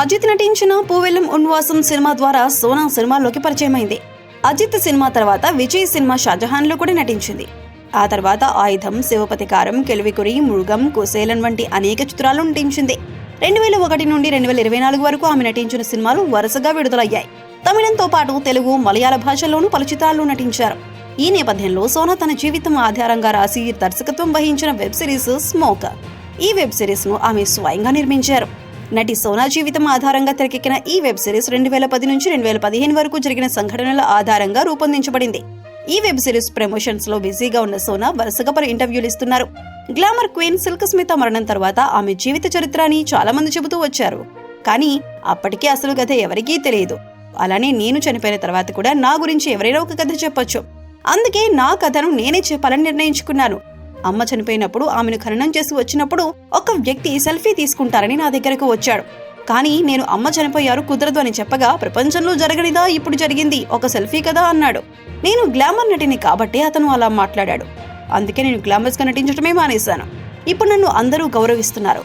అజిత్ నటించిన పూవెల్లం ఉన్వాసం సినిమా ద్వారా సోనా సినిమాలోకి పరిచయమైంది. అజిత్ సినిమా తర్వాత విజయ్ సినిమా షాజహాన్లో కూడా నటించింది. ఆ తర్వాత ఆయుధం శివపతికారం కెలివికురి మృగం కుసేలన్ వంటి అనేక చిత్రాలు నటించింది. రెండు వేల ఒకటి నుండి రెండు వేల ఇరవై నాలుగు వరకు ఆమె నటించిన సినిమాలు వరుసగా విడుదలయ్యాయి. తమిళంతో పాటు తెలుగు మలయాళ భాషల్లోనూ పలు చిత్రాల్లో నటించారు. ఈ నేపథ్యంలో సోనా తన జీవితం ఆధారంగా రాసి దర్శకత్వం వహించిన వెబ్ సిరీస్ స్మోక్. ఈ వెబ్ సిరీస్ను ఆమె స్వయంగా నిర్మించారు. నటి సోనా జీవితం ఆధారంగా తెరకెక్కిన ఈ వెబ్ సిరీస్ రెండు వేల పది నుంచి రెండు వేల పదిహేను వరకు జరిగిన సంఘటనల ఆధారంగా రూపొందించబడింది. ఈ వెబ్ సిరీస్ ప్రమోషన్స్లో బిజీగా ఉన్న సోనా వరుసగా పలు ఇంటర్వ్యూలు ఇస్తున్నారు. గ్లామర్ క్వీన్ సిల్క్ స్మిత మరణం తర్వాత ఆమె జీవిత చరిత్ర అని చాలా మంది చెబుతూ వచ్చారు. కానీ అప్పటికే అసలు కథ ఎవరికీ తెలియదు. అలానే నేను చనిపోయిన తర్వాత కూడా నా గురించి ఎవరైనా ఒక కథ చెప్పొచ్చు. అందుకే నా కథను నేనే చెప్పాలని నిర్ణయించుకున్నాను. అమ్మ చనిపోయినప్పుడు ఆమెను ఖననం చేసి వచ్చినప్పుడు ఒక వ్యక్తి సెల్ఫీ తీసుకుంటారని నా దగ్గరకు వచ్చాడు. కానీ నేను అమ్మ చనిపోయారు కుదరదు అని చెప్పగా ప్రపంచంలో జరగనిదా ఇప్పుడు జరిగింది ఒక సెల్ఫీ కదా అన్నాడు. నేను గ్లామర్ నటిని కాబట్టి అతను అలా మాట్లాడాడు. అందుకే నేను గ్లామర్స్గా నటించడమే మానేశాను. ఇప్పుడు నన్ను అందరూ గౌరవిస్తున్నారు.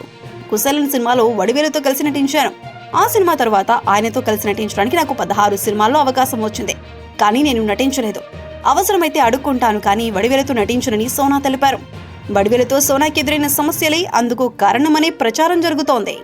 కుశలన్ సినిమాలో వడివేలుతో కలిసి నటించాను. ఆ సినిమా తర్వాత ఆయనతో కలిసి నటించడానికి నాకు పదహారు సినిమాల్లో అవకాశం వచ్చింది. కానీ నేను నటించలేదు. అవసరమైతే అడుక్కుంటాను కానీ వడివేలతో నటించునని సోనా తెలిపారు. వడివేలతో సోనాకి ఎదురైన సమస్యలే అందుకు కారణమనే ప్రచారం జరుగుతోంది.